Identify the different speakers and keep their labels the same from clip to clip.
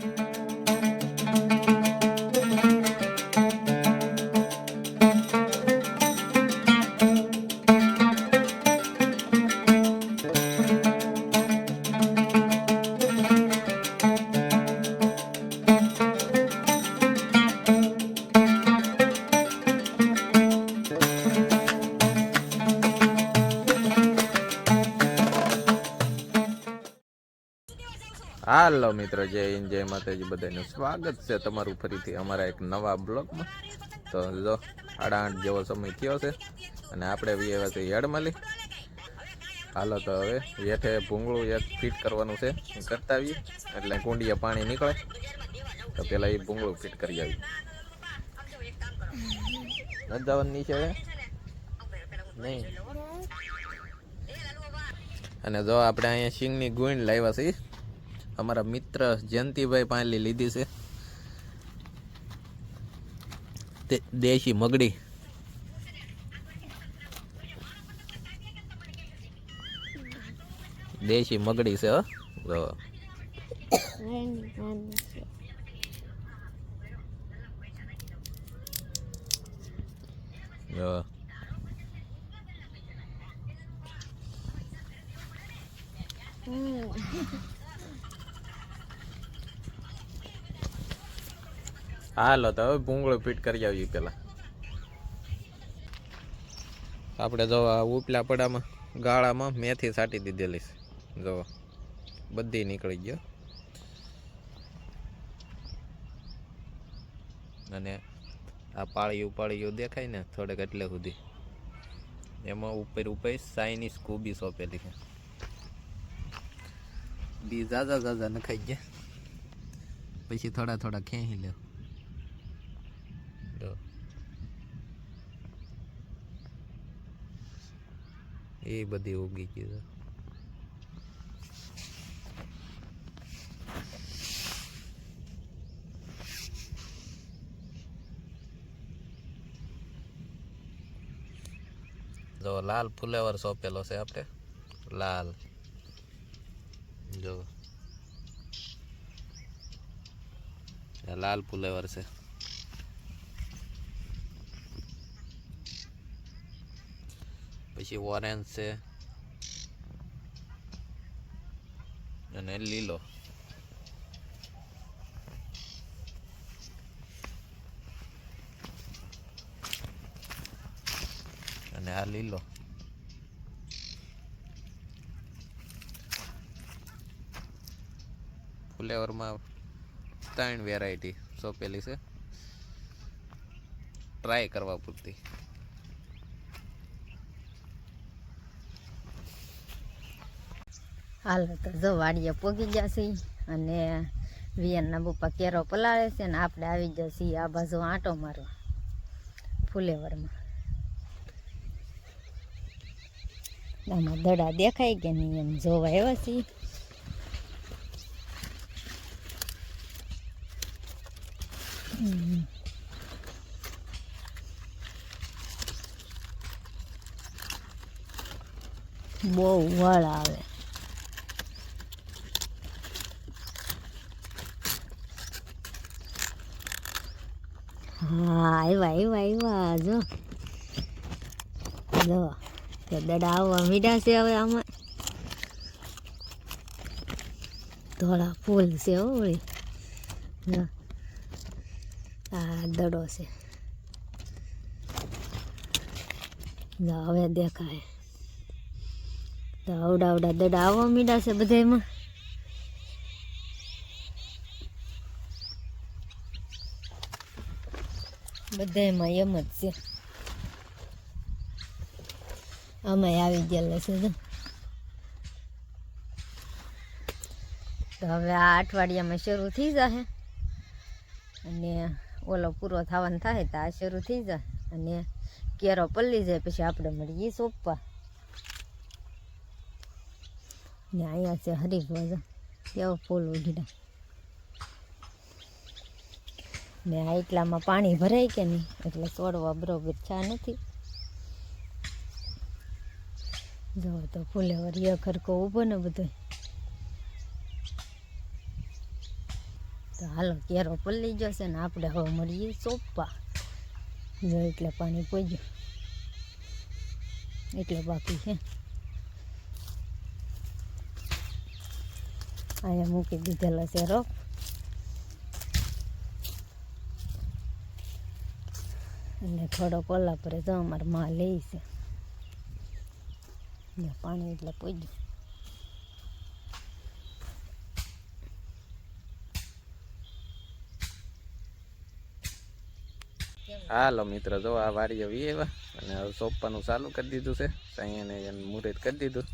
Speaker 1: Thank you. હાલો મિત્રો, જય હિન્દ, જય માતાજી, બધાનું સ્વાગત છે તમારું ફરીથી અમારા એક નવા બ્લોગમાં. તો જો સાડા આઠ જેવો સમય થયો છે અને આપણે એવા છે યાર્ડમાં હાલો તો હવે હેઠે ભૂંગળું એક ફિટ કરવાનું છે એ કરતા આવીએ, એટલે કુંડીએ પાણી નીકળે. તો પહેલાં એ ભૂંગળું ફિટ કરી આવી નથી જવાનું નીચે નહીં. અને જો આપણે અહીંયા સિંગની ગુણ લાવ્યા છીએ. અમારા મિત્ર જયંતિભાઈ પાસેથી લીધી છે. તે દેશી મગડી. દેશી મગડી છે, હો. જો જો હાલો, તો હવે ભૂંગળો ફીટ કરી આવીએ પેલા. આપણે જો ઉપલા પડામાં, ગાળામાં મેથી સાટી દીધેલી છે. જો, બધી નીકળી ગયો. અને આ પાળીયું પાળીયું દેખાય ને થોડેક એટલે સુધી. એમાં ઉપર ઉપર ચાઇનીઝ કોબી સોંપેલી છે. બી ઝાઝા ઝાઝા નખાઈ ગયા. પછી થોડા થોડા ખેંચી લે એ બધી ઉગી ગઈ છે જો લાલ ફુલેવર સોંપેલો છે આપણે લાલ જો આ લાલ ફુલેવર છે પછી ઓરેન્જ છે. અને લીલો. અને આ લીલો. ફ્લેવરમાં ત્રણ વેરાયટી સોંપેલી છે. ટ્રાય કરવા પૂરતી.
Speaker 2: હાલો તો જો વાડીએ પોગી જશે અને વિયનના બપ્પા કેરો પલાળે છે ને આપણે આવી ગયા છીએ આ બાજુ આંટો મારવા ફુલેવરમાં. આમાં દડા દેખાય કે નહીં એમ જોવા આવ્યા છીએ. બહુ વળ આવે. હા આવ્યા આવ્યા આવ્યા જો. જો, તો દડા આવવા મીઠા છે હવે આમાં. ધોળા ફૂલ છે હોળી આ દડો છે. હવે દેખાય. તો અવડા અવડા દડા આવવા મીઠા છે બધામાં બધામાં એમ જ છે. આમાંય આવી ગયેલા છે તો હવે આ અઠવાડિયામાં શરૂ થઈ જશે અને ઓલો પૂરો થવાનો થાય તો આ શરૂ થઈ જાય અને કેરો પલ્લી જાય પછી આપણે મળીએ સોંપવા. ને અહીંયા છે હરીફવા કેવો ફૂલ ઉઘીડા ને આ એટલામાં પાણી ભરાય કે નહીં? એટલે છોડવા બરોબર છા નથી. જો, તો ફૂલેવર એક ખરખો ઊભો ને બધો. તો હાલો, કેરો પલ્લી જશે ને આપણે હવે મળીએ ચોપ્પા જો, એટલે પાણી પોઈજો એટલે બાકી છે. અહીંયા મૂકી દીધેલા છે રોપ. એટલે થોડો પર જો અમારે માં લે છે. પાણી એટલે પૂજ્યું.
Speaker 1: હાલો મિત્ર, જો આ વાડીએ વી આવ્યા અને હવે સોંપવાનું ચાલુ કરી દીધું છે. સાંઈને એને મુહૂર્ત કરી દીધું.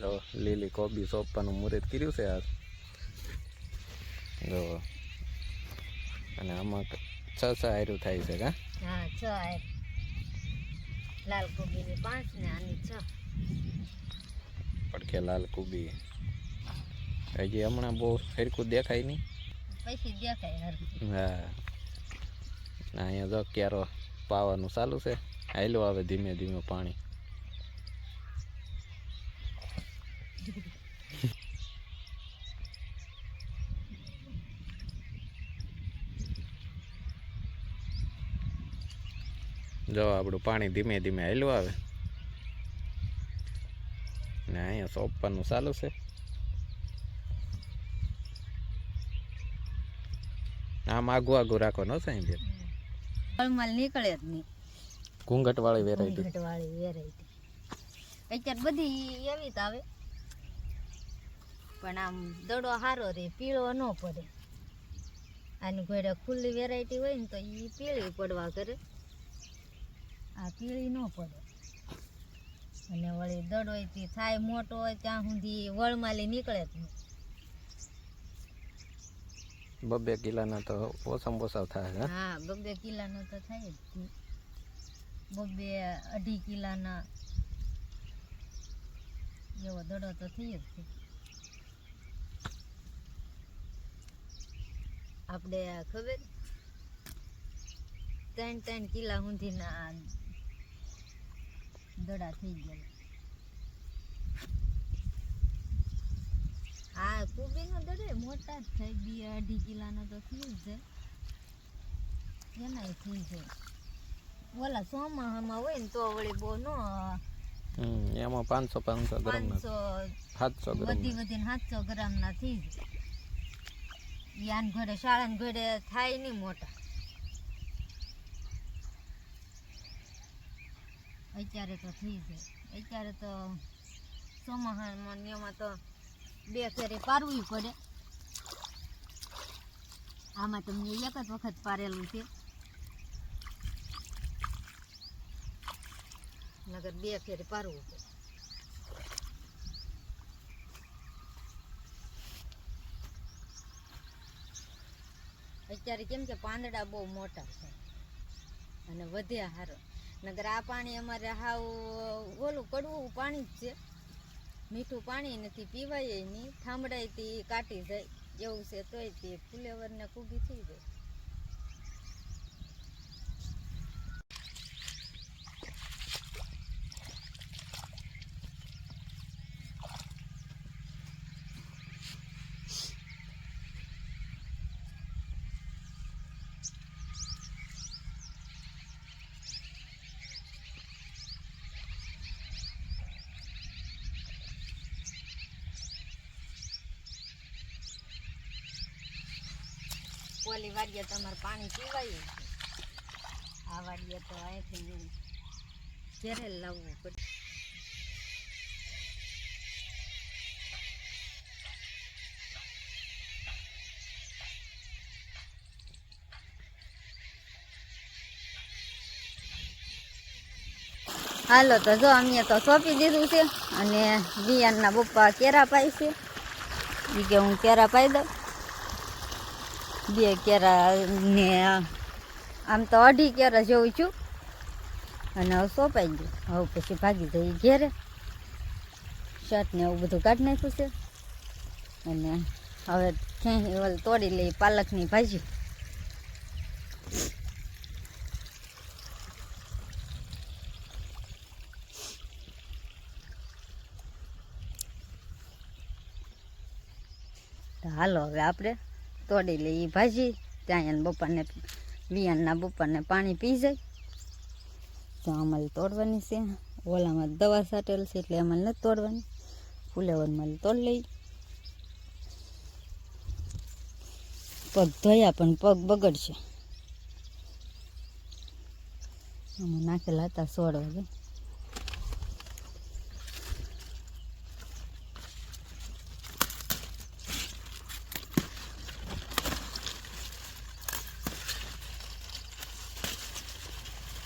Speaker 1: જો લીલી કોબી સોંપવાનું મુહૂર્ત કર્યું છે આ. જો. અને આમાં છ છ આયરું થાય છે કા?
Speaker 2: હા છ લાલ કોબીની પાંચ ને આની છ.
Speaker 1: પડખે લાલ કુબી. હજી હમણાં બહુ સરખું દેખાય નહીં.
Speaker 2: પછી દેખાય
Speaker 1: હા. ને અહીંયા જો ક્યારો પાવાનું ચાલુ છે હાલ્યું આવે ધીમે ધીમે પાણી. જો આપણું પાણી ધીમે ધીમે હેલું આવે. ને અહીંયા સોંપવાનું ચાલુ છે. આમ આગું આગું રાખો ન સાંઈ
Speaker 2: ફળમાલ નીકળે જ નહીં.
Speaker 1: ઘૂંઘટ વાળી વેરાયટી.
Speaker 2: ઘૂંઘટવાળી વેરાયટી. અત્યારે બધી એવી જ આવે. પણ આમ દડો સારો રે પીળો ન પડે. આની ઘોડે ખુલ્લી વેરાયટી હોય ને તો એ પીળી પડવા કરે. આ પીળી ન પડે. અને વળી દડો તે થાય મોટો હોય ત્યાં સુધી વળમાલી નીકળે જ નહીં.
Speaker 1: બબે કિલાના તો ઓછામાં ઓછા થાય હા?
Speaker 2: બબે કિલાનો તો થાય જ બબ્બે બબે અઢી કિલાના એવો દડો તો થઈ જ આપણે ખબર? ત્રણ ત્રણ કિલા સુધીના દડા થઈ ગયા. હા કુબીનો દડો મોટા જ થાય બે અઢી કિલાનો તો થયું જ છે એનાય થઈ છે ઓલા ચોમાહામાં હોય ને તો વળી બહુ નો
Speaker 1: એમાં પાંચસો પાંચસો
Speaker 2: ગ્રામ
Speaker 1: સાતસો
Speaker 2: વધી
Speaker 1: ગ્રામના
Speaker 2: વધીને સાતસો ગ્રામના થઈ જાય. યાન ઘરે શાળાને ઘરે થાય નહીં મોટા. અત્યારે તો થઈ જાય અત્યારે તો ચોમાહામાં ને એમાં તો બે ફેરે પારવું પડે. આમાં તમને એક જ વખત પારેલું છે. નગર બે ફેરે પારવું પડે. અત્યારે કેમ કે પાંદડા બહુ મોટા છે. અને વધ્યા હારો. નગર આ પાણી અમારે હાવ ઓલું કડવું પાણી જ છે. મીઠું પાણી નથી, પીવાય નહીં. થાંભળાયથી કાટી જાય, એવું છે તોય તે ફુલેવરને કૂગી થઈ જાય. ઓલી વાડીએ તમારે પાણી પીવાય. આ વાડીએ તો અહીંથી ઘેરે લાવવું પડે. હાલો તો જો અમે તો સોંપી દીધું છે અને વિયાનના બપ્પા કેરા પાય છે. બીજે હું કેરા પાઈ દઉં. બે કેરા ને આમ તો અઢી કેરા જેવું છું. અને હવે સોંપાઈ ગયું. હવે પછી ભાગી જઈ ઘેરે. શર્ટ ને એવું બધું કાઢી નાખ્યું છે. અને હવે ક્યાંય ઓલ તોડી લઈ પાલકની ભાજી. હાલો હવે આપણે તોડી લઈ એ ભાજી, ત્યાં એને બપોરને વિયાનના બપોરને પાણી પી જાય. તો અમારે તોડવાની છે. ઓલામાં દવા સાટેલ છે એટલે અમારે નથી તોડવાની. ફુલેવરમાં તોડ લઈ. પગ ધોયા પણ પગ બગડશે. અમે નાખેલા હતા સોડવા જો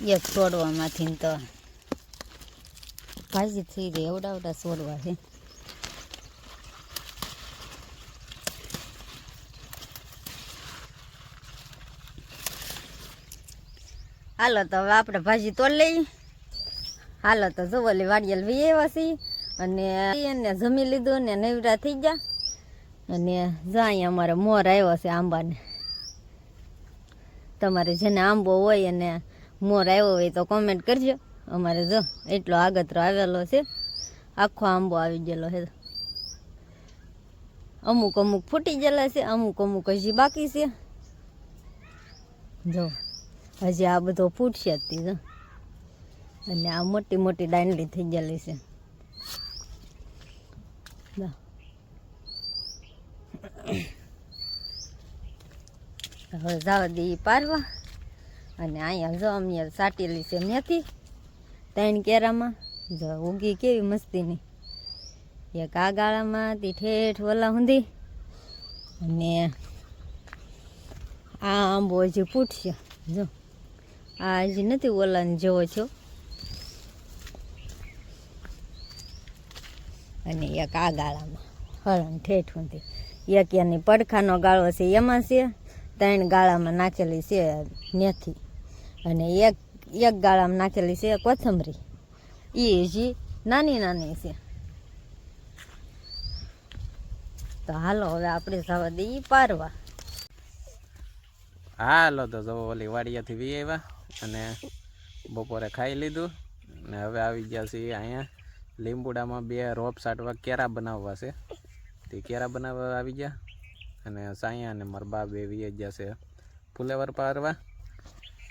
Speaker 2: એક છોડવામાંથી તો ભાજી થઈ ગઈ એવડા એવડા છોડવા છે. હાલો તો હવે આપણે ભાજી તોડ લઈ હાલો તો જવલી વાડિયલ વી આવ્યા છીએ અને એને જમી લીધું ને નવરા થઈ ગયા. અને જાય અમારે મોર આવ્યો છે આંબાને. તમારે જેને આંબો હોય અને મોર આવ્યો હોય તો કોમેન્ટ કરજો. અમારે જો એટલો આગતરો આવેલો છે. આખો આંબો આવી ગયેલો છે. અમુક અમુક ફૂટી ગયેલા છે, અમુક અમુક હજી બાકી છે. જો, હજી આ બધો ફૂટશે જ. તે અને આ મોટી મોટી દાંડલી થઈ ગયેલી છે. હવે જાવ દી પારવા. અને અહીંયા જો અમે સાટેલી છે મેથી ત્રણ કેરામાં. જો ઉગી કેવી મસ્તીની. એક આ ગાળામાં ઠેઠ વલા સુધી અને આ આંબો હજી ફૂટશે. જો, આ હજી નથી ઓલાને જેવો છો અને એક આ ગાળામાં હળન ઠેઠ સુધી એક એની પડખાનો ગાળો છે, એમાં છે, ત્રણ ગાળામાં નાખેલી છે મેથી અને એક એક ગાળામાં નાખેલી છે કોથમરી. એ હજી નાની નાની છે. તો હાલો હવે આપણે જવા દઈએ પારવા.
Speaker 1: હાલો તો જવો ઓલી વાડિયાથી વી આવ્યા અને બપોરે ખાઈ લીધું. ને હવે આવી ગયા છીએ અહીંયા લીંબુડામાં બે રોપ સાટવા કેરા બનાવવા છે. તે કેરા બનાવવા આવી ગયા. અને સાયા અને મારા બા બે વી ગયા છે ફુલેવર પારવા.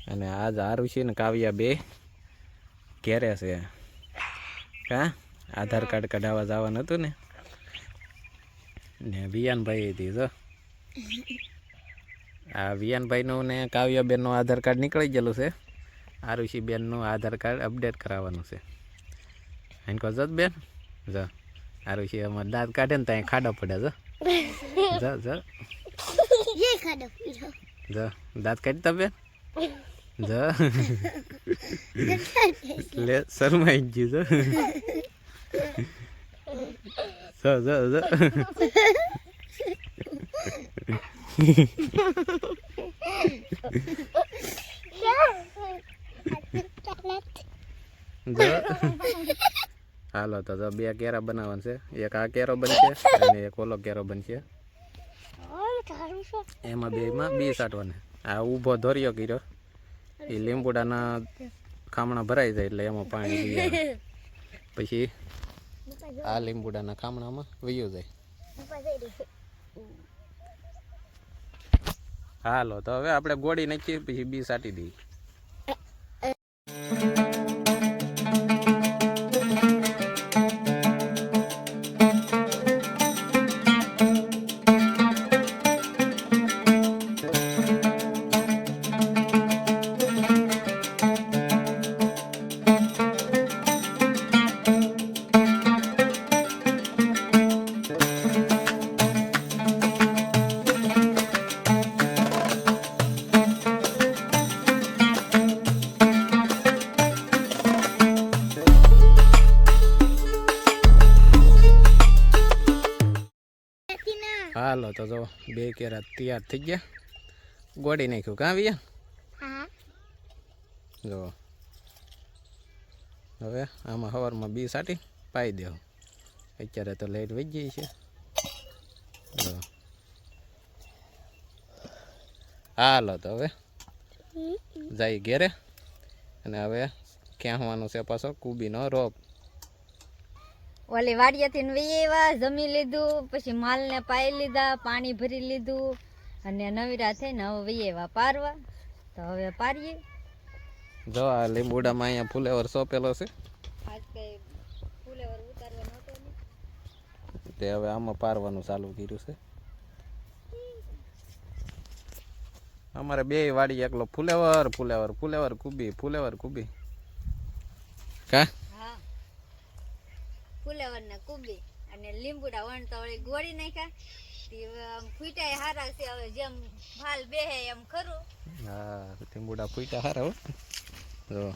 Speaker 1: અને આજ આરુષિ ને કાવ્યા બે. ઘેરે છે. હા? આધાર કાર્ડ કઢાવવા જવાનું હતું ને? ને વિયાનભાઈ હતી જો. આ વિયાનભાઈનું ને કાવ્યાબેનનું આધાર કાર્ડ નીકળી ગયેલું છે. આરુષિબેનનું આધાર કાર્ડ અપડેટ કરાવવાનું છે. એને કહો જત બેન. જો. આરુષિ અમારે દાંત કાઢે ને ત્યાં ખાડો પડે જો. જો જો. જો. દાંત કાઢી તા બેન? જો લે શરમાઈ ગયું જો જો જો હાલો તો બે કેરા બનાવવાનું છે. એક આ કેરો બનશે અને એક ઓલો કેરો બનશે. એમાં બેમાં બી સાટવાને. આ ઊભો ધોરિયો કર્યો. એ લીંબુડાના ખામણા ભરાઈ જાય એટલે એમાં પાણી પછી આ લીંબુડાના ખામણામાં વયું જાય. હાલો, તો હવે આપણે ગોળી નાખીએ, પછી બી સાટી દઈએ. બે કેરા તૈયાર થઈ ગયા. ગોળી નાખ્યું કાં આવ્યા જો. હવે આમાં સવારમાં બી સાટી પાઈ દેવું. અત્યારે તો લાઈટ વહી ગઈ છે. હાલો તો હવે જાય ઘેરે. અને હવે ક્યાં હોવાનું છે પાછો? કુબીનો રોપ.
Speaker 2: ઓલી વાડિયાથી ને વી આવ્યા જમી લીધું પછી માલને પાઈ લીધા પાણી ભરી લીધું અને નવીરા થઈને હવે વહી એવા પારવા. તો હવે પારીએ.
Speaker 1: જો આ લીંબુડામાં અહીંયા ફૂલેવર સોંપેલો છે. તે હવે આમાં પારવાનું ચાલુ કર્યું છે. અમારે બે વાડી એકલો ફૂલેવર ફૂલેવર ફૂલેવર કુબી ફૂલેવર કુબી. કા?
Speaker 2: હા ફૂલેવર ને કુબી અને લીંબુડા વણ વળી ગોળી નાખ્યા. ફૂટાય હારા છે, હવે જેમ ફાલ બેહે એમ ખરું.
Speaker 1: હા, લીંબુડા ફૂટ્યા હારા હો. તો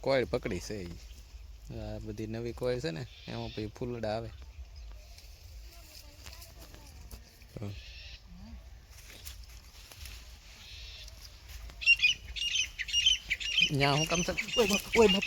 Speaker 1: કોઈલ પકડી છે આ બધી નવી કોઈલ છે ને, એમાં પછી ફૂલડા આવે. nhau cắm sẵn. Ôi bập ôi bập